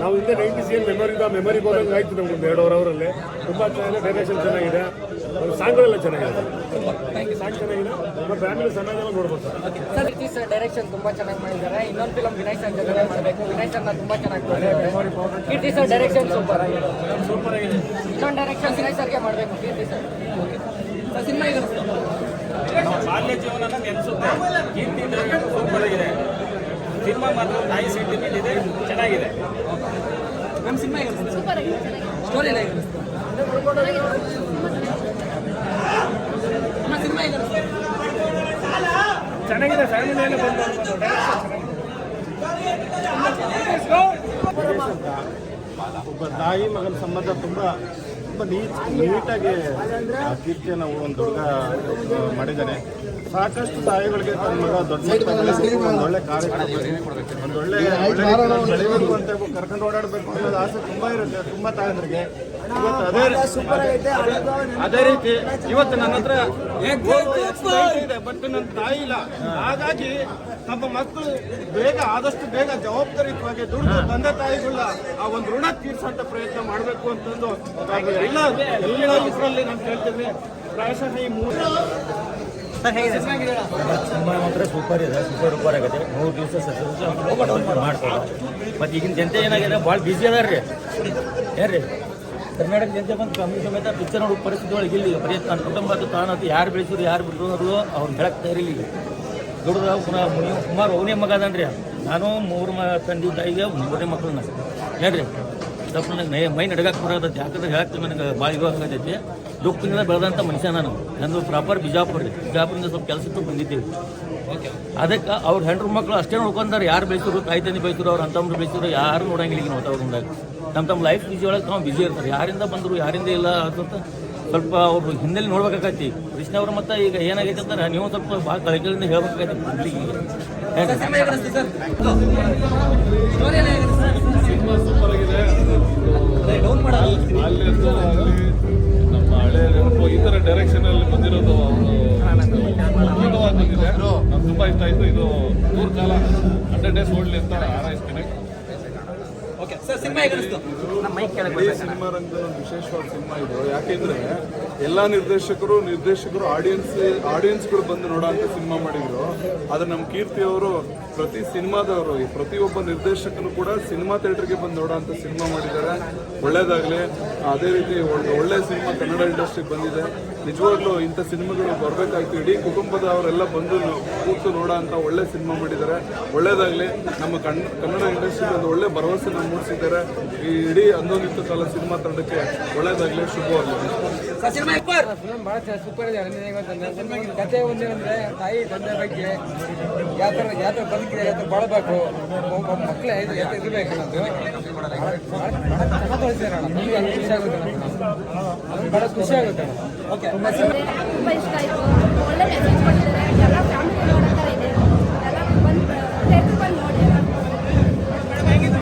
ನಾವು ಹಿಂದೆ ninety C memory memory ಹೋದಂಗೆ ಆಯ್ತು ನಮ್ಗೆ ಒಂದು ತುಂಬಾ ಅವರಲ್ಲಿ. ತುಂಬ ಚೆನ್ನಾಗಿದೆ ಡೈರೆಕ್ಷನ್ ಚೆನ್ನಾಗಿದೆ. ಸಾಂಗ್ಗಳೆಲ್ಲ ಚೆನ್ನಾಗಿದೆ. ಸಾಂಗ್ ಚೆನ್ನಾಗಿದೆ. ನಮ್ಮ ಫ್ಯಾಮಿಲಿ ಸಮೇತ ನೋಡ್ಬೋದು ಸರ್. ಸರ್ ಸರ್ ಡೈರೆಕ್ಷನ್ ತುಂಬಾ ಚೆನ್ನಾಗಿ ಮಾಡಿದ್ದಾರೆ. ಇನ್ನೊಂದು ಫಿಲಮ್ ವಿನಯ್ ಸರ್ ಜೊತೆ ಮಾಡಬೇಕು. ವಿನಯ್ ಸರ್ನ ತುಂಬಾ ಚೆನ್ನಾಗಿ ಮಾಡಿದ್ದಾರೆ ಕೀರ್ತಿ ಸರ್ ಡೈರೆಕ್ಷನ್ ಸೂಪರ್ ಆಗಿದೆ. ಸೂಪರ್ ಆಗಿದೆ. ಇನ್ನೊಂದು ಡೈರೆಕ್ಷನ್ ವಿನಯ್ ಸರ್ಗೆ ಮಾಡಬೇಕು. ಕೀರ್ತಿ ಸರ್. ಸರ್ ಸಿನಿಮಾ ಇದೆ. ಬಾಲ್ಯ ಜೀವನ ನೆನೆಸುತ್ತೆ. ಕೀರ್ತಿ ಸೂಪರ್ ಆಗಿದೆ. ಸಿನಿಮಾ ಮಾತ್ರ ತಾಯಿ ಸೆಂಟಿಮೆಂಟ್ ಇದೆ. ಚೆನ್ನಾಗಿದೆ. ನಮ್ಮ ಸಿನಿಮಾ ಸ್ಟೋರಿ ಎಲ್ಲ ನಮ್ಮ ಸಿನಿಮಾ ಈಗ ಚೆನ್ನಾಗಿದೆ ಬಂದು ಒಬ್ಬ ತಾಯಿ ಮಗನ ಸಂಬಂಧ ತುಂಬ ತುಂಬ ನೀಟ್ ನೀಟಾಗಿ ಕೀರ್ತಿಯನ್ನ ಒಂದು ದುರ್ಗ ಮಾಡಿದ್ದಾನೆ ಸಾಕಷ್ಟು ತಾಯಿಗಳಿಗೆ ತನ್ನ ಮಗ ದೊಡ್ಡ ಒಳ್ಳೆ ಕಾರ್ಯಕ್ರಮ ಒಂದು ಒಳ್ಳೆ ಒಳ್ಳೆ ಬೆಳಿಬೇಕು ಅಂತ ಕರ್ಕೊಂಡು ಓಡಾಡಬೇಕು ಅನ್ನೋದು ಆಸೆ ತುಂಬಾ ಇರುತ್ತೆ ತುಂಬಾ ತಾಯಂದ್ರಿಗೆ. ಇವತ್ತು ಅದೇ ಅದೇ ರೀತಿ ಇವತ್ತು ನನ್ನ ಹತ್ರ ಇದೆ ಬಟ್ ನನ್ನ ತಾಯಿ ಇಲ್ಲ. ಹಾಗಾಗಿ ನಮ್ಮ ಮಕ್ಕಳು ಬೇಗ ಆದಷ್ಟು ಬೇಗ ಜವಾಬ್ದಾರಿಯುತವಾಗಿ ದುಡ್ಡು ತಂದೆ ತಾಯಿಗಳ ಆ ಒಂದು ಋಣ ತೀರ್ಸಂತ ಪ್ರಯತ್ನ ಮಾಡಬೇಕು ಅಂತಂದು ಎಲ್ಲ ಎಲ್ಲ ಇದರಲ್ಲಿ ನಾನು ಕೇಳ್ತೀನಿ ಪ್ರಾಯಶಃ ಈ ಮೂರು ಸಿನಿಮಾ ಮಾತ್ರ ಸೂಪರ್ ಇದೆ ಸೂಪರ್ ಸೂಪರ್ ಆಗಿದೆ ಮೂರು ದಿವಸ ಮಾಡ್ಕೊಂಡು ಮತ್ತೆ ಮತ್ತು ಈಗಿನ ಜನತೆ ಏನಾಗಿದೆ? ಭಾಳ ಬಿಸಿ ಅದಾರ ರೀ ಏನ್ರಿ? ಕರ್ನಾಟಕ ಜನತೆ ಬಂದು ಕಮ್ಮಿ ಸಮೇತ ಪಿಕ್ಚರ್ ನೋಡೋ ಪರಿಸ್ಥಿತಿ ಒಳಗೆ ಇಲ್ಲಿ. ಬರೀ ತನ್ನ ಕುಟುಂಬ ಅದು ತಾನದು ಯಾರು ಬೆಳೆಸಿದ್ರು ಯಾರು ಬಿಟ್ಟರು ಅವ್ರು ಹೇಳಕ್ ತಯಾರಿಲ್ಲ ಈಗ. ದುಡ್ದು ಪುನಃ ಮುನಿ ಕುಮಾರ್ ಅವನೇ ಮಗ ಅದನ್ರಿ. ನಾನು ಮೂರು ಮ ತಂದೆ ತಾಯಿಗೆ ಮೂರನೇ ಮಕ್ಕಳನ್ನ. ಏನ್ರಿ? ಸ್ವಲ್ಪ ನನಗೆ ಮೈ ನಡಗಕ್ಕೆ ಬರೋದೈತಿ ಯಾಕಂದ್ರೆ ಹೇಳಕ್ಕೆ ನನಗೆ ಭಾಳ ಇದು ಆಗತೈತಿ. ದುಃಖದಿಂದ ಬೆಳೆದಂಥ ಮನುಷ್ಯ ನಾನು. ನಂದು ಪ್ರಾಪರ್ ಬಿಜಾಪುರ ಬಿಜಾಪುರದಿಂದ ಸ್ವಲ್ಪ ಕೆಲಸಕ್ಕೆ ಬಂದಿದ್ದೀವಿ ಅದಕ್ಕೆ ಅವ್ರ ಹೆಣ್ಣು ಮಕ್ಕಳು ಅಷ್ಟೇ ನೋಡ್ಕೊಂತಾರೆ. ಯಾರು ಬೆಳೆಸಿದ್ರು? ತಾಯಿ ತಂದೆ ಬೆಳೆಸಿದ್ರು ಅವ್ರ ಅಂತಂದ್ರು ಬೆಳೆಸಿದ್ರು ಯಾರು ನೋಡಂಗಿಲ್ಲ ಈಗ ವಾತಾವರಣದಾಗ ನಮ್ಮ ತಮ್ಮ ಲೈಫ್ ಬಿಜಿ ಒಳಗೆ ನಾವು ಬಿಜಿ ಇರ್ತಾರೆ. ಯಾರಿಂದ ಬಂದರು ಯಾರಿಂದ ಇಲ್ಲ ಅಂತ ಸ್ವಲ್ಪ ಅವ್ರು ಹಿನ್ನೆಲೆ ನೋಡ್ಬೇಕಾಗೈತಿ. ಕೃಷ್ಣ ಅವ್ರ ಮತ್ತೆ ಈಗ ಏನಾಗೈತೆ ಅಂದ್ರೆ ನೀವು ಸ್ವಲ್ಪ ಭಾಳ ಕಳಕಳಿಂದ ಹೇಳ್ಬೇಕಾಗೈತಿ ಪಬ್ಲಿಕ್ಗೆ ಸರ್. ಎಲ್ಲ ಹೇಗಿದೆ ಅಲ್ಲಿದ್ದು ಅಲ್ಲಿ ನಮ್ಮ ಹಳೆ ನೆನಪು ಈ ಡೈರೆಕ್ಷನ್ ಅಲ್ಲಿ ಬಂದಿರೋದು ಅದ್ಭುತವಾಗಿ ಬಂದಿದೆ. ನಂಗೆ ತುಂಬಾ ಇಷ್ಟ ಆಯ್ತು. ಇದು ಮೂರು ಕಾಲ ಹಂಡ್ರೆಡ್ ಡೇಸ್ ಓಡ್ಲಿ ಅಂತ ಹಾರೈಸ್ತೀನಿ ಸಿನಿಮಾ ಒಂದು ವಿಶೇಷವಾದ ಸಿನಿಮಾ ಇದು. ಯಾಕೆಂದ್ರೆ ಎಲ್ಲಾ ನಿರ್ದೇಶಕರು ನಿರ್ದೇಶಕರು ಆಡಿಯನ್ಸ್ ಆಡಿಯನ್ಸ್ಗಳು ಬಂದು ನೋಡೋಂಥ ಸಿನಿಮಾ ಮಾಡಿದ್ರು. ಆದ್ರೆ ನಮ್ಮ ಕೀರ್ತಿ ಅವರು ಪ್ರತಿ ಸಿನಿಮಾದವರು ಈ ಪ್ರತಿಯೊಬ್ಬ ನಿರ್ದೇಶಕನು ಕೂಡ ಸಿನಿಮಾ ಥಿಯೇಟರ್ಗೆ ಬಂದು ನೋಡೋಂಥ ಸಿನಿಮಾ ಮಾಡಿದ್ದಾರೆ. ಒಳ್ಳೇದಾಗಲಿ. ಅದೇ ರೀತಿ ಒಂದು ಒಳ್ಳೆ ಸಿನಿಮಾ ಕನ್ನಡ ಇಂಡಸ್ಟ್ರಿಗೆ ಬಂದಿದೆ. ನಿಜವಾಗ್ಲೂ ಇಂಥ ಸಿನಿಮಾಗಳು ಬರಬೇಕಾಯ್ತು. ಇಡೀ ಕುಟುಂಬದವರೆಲ್ಲ ಬಂದು ನೋ- ಕೂತು ನೋಡೋ ಅಂತ ಒಳ್ಳೆ ಸಿನಿಮಾ ಮಾಡಿದ್ದಾರೆ. ಒಳ್ಳೇದಾಗಲಿ. ನಮ್ಮ ಕನ್ ಕನ್ನಡ ಇಂಡಸ್ಟ್ರಿಗೆ ಒಂದು ಒಳ್ಳೆ ಭರವಸೆನ ಮೂಡಿಸಿದ್ದಾರೆ ಈ ಇಡೀ ಹನ್ನೊಂದಿತ್ತು ಕಾಲ ಸಿನಿಮಾ ತಂಡಕ್ಕೆ ಒಳ್ಳೇದಾಗಲಿ ಶುಭವಾಗಲಿ. ಸರ್ ಸಿನಿಮಾ ಸೂಪರ್ ಫಿಲಮ್ ಭಾಳ ಸೂಪರ್ ಇದೆ ಹೇಗಂತಂದ್ರೆ ಕತೆ ಒಂದೇ ಅಂದರೆ ತಾಯಿ ತಂದೆ ಬಗ್ಗೆ ಯಾವ ಥರ ಯಾವ ಥರ ಬದುಕಿದೆ ಯಾವ ಥರ ಬಾಳಬೇಕು ಮಕ್ಕಳೇ ಇದು ಯಾವ ಥರ ಇರಬೇಕು ಅನ್ನೋದು ಚೆನ್ನಾಗಿ ಖುಷಿ ಆಗುತ್ತೆ ಭಾಳ ಖುಷಿ ಆಗುತ್ತೆ ಓಕೆ ತುಂಬ ಇಷ್ಟ ಆಯಿತು.